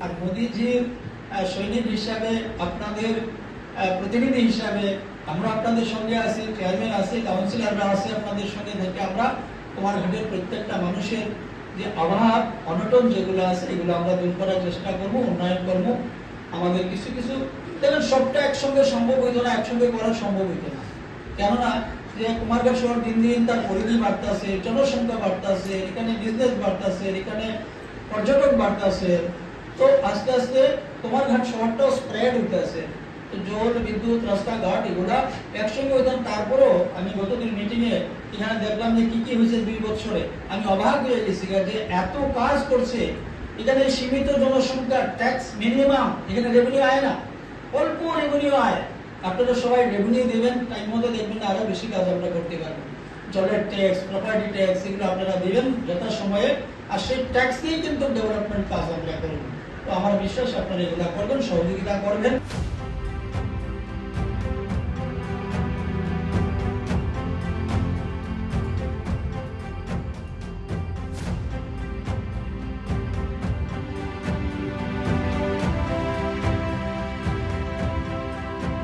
ডিজির সৈনিক হিসাবে আপনাদের প্রতিনিধি হিসাবে আমরা আপনাদের সঙ্গে আছি চেয়ারম্যান আছি কাউন্সিলররা আছে আপনাদের সঙ্গে থেকে আমরা কুমারঘাটের প্রত্যেকটা মানুষের যে অভাব, অনটন যেগুলো আছে, এগুলো আমরা দূর করার চেষ্টা করব, উন্নয়ন করব। আমাদের কিছু কিছু, দেখেন, সবটা একসঙ্গে সম্ভব হইতো না, একসঙ্গে করা সম্ভব হইতো না। কেননা, যে কুমারঘাট শহর দিন দিন তার পরিধি বাড়তেছে, জনসংখ্যা বাড়তেছে, এখানে বিজনেস বাড়তেছে, এখানে পর্যটক বাড়তেছে তো আস্তে আস্তে কুমারঘাট শহরটাও স্প্রেড হইতেছে জল, বিদ্যুৎ রাস্তাঘাট এগুলা একসঙ্গে হইতাম তারপরও আমি গতদিন মিটিং এ এখানে দেখলাম যে কি কি হয়েছে দুই বছরে। আমি অবাক হয়ে গেছি যে এত কাজ করছে। এখানে সীমিত জনসংখ্যা ট্যাক্স মিনিমাম এখানে রেভিনিউ আয় না। অল্প রেভিনিউ আয়। আপনারা সবাই রেভিনিউ দেবেন টাইম মতো দেখবেন আরও বেশি কাজ আমরা করতে পারবেন জলের ট্যাক্স প্রপার্টি ট্যাক্স এগুলো আপনারা দিবেন যথা সময়ে আর সেই ট্যাক্স দিয়েই কিন্তু ডেভেলপমেন্ট কাজ আমরা করব। তো আমার বিশ্বাস আপনারা এগুলা করবেন সহযোগিতা করবেন।